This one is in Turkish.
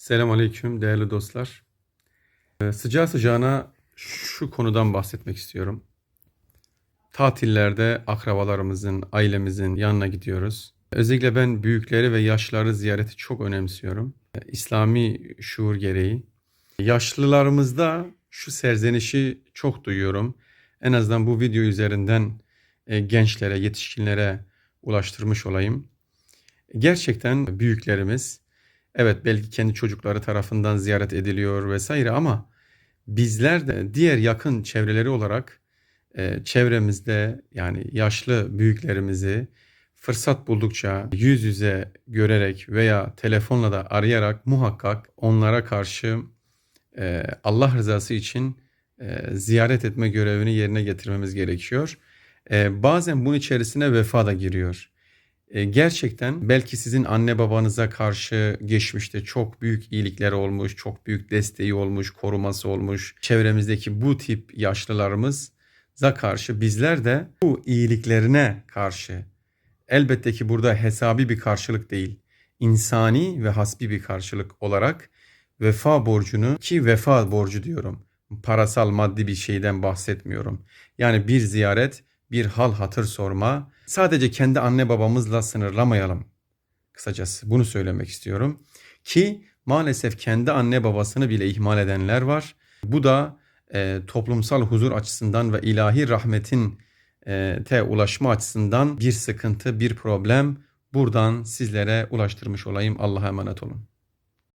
Selam aleyküm değerli dostlar. Ee, Sıcağı sıcağına şu konudan bahsetmek istiyorum. Tatillerde akrabalarımızın, ailemizin yanına gidiyoruz. Özellikle ben büyükleri ve yaşlıları ziyareti çok önemsiyorum. İslami şuur gereği. Yaşlılarımızda şu serzenişi çok duyuyorum. En azından bu video üzerinden e, gençlere, yetişkinlere ulaştırmış olayım. Gerçekten büyüklerimiz Evet belki kendi çocukları tarafından ziyaret ediliyor vesaire ama bizler de diğer yakın çevreleri olarak e, çevremizde yani yaşlı büyüklerimizi fırsat buldukça yüz yüze görerek veya telefonla da arayarak muhakkak onlara karşı e, Allah rızası için e, ziyaret etme görevini yerine getirmemiz gerekiyor. E, bazen bunun içerisine vefa da giriyor. E, gerçekten belki sizin anne babanıza karşı geçmişte çok büyük iyilikleri olmuş, çok büyük desteği olmuş, koruması olmuş. Çevremizdeki bu tip yaşlılarımıza karşı bizler de bu iyiliklerine karşı elbette ki burada hesabi bir karşılık değil, insani ve hasbi bir karşılık olarak vefa borcunu ki vefa borcu diyorum. Parasal maddi bir şeyden bahsetmiyorum. Yani bir ziyaret, bir hal hatır sorma, sadece kendi anne babamızla sınırlamayalım. Kısacası bunu söylemek istiyorum. Ki maalesef kendi anne babasını bile ihmal edenler var. Bu da e, toplumsal huzur açısından ve ilahi rahmetin e, te ulaşma açısından bir sıkıntı, bir problem. Buradan sizlere ulaştırmış olayım. Allah'a emanet olun.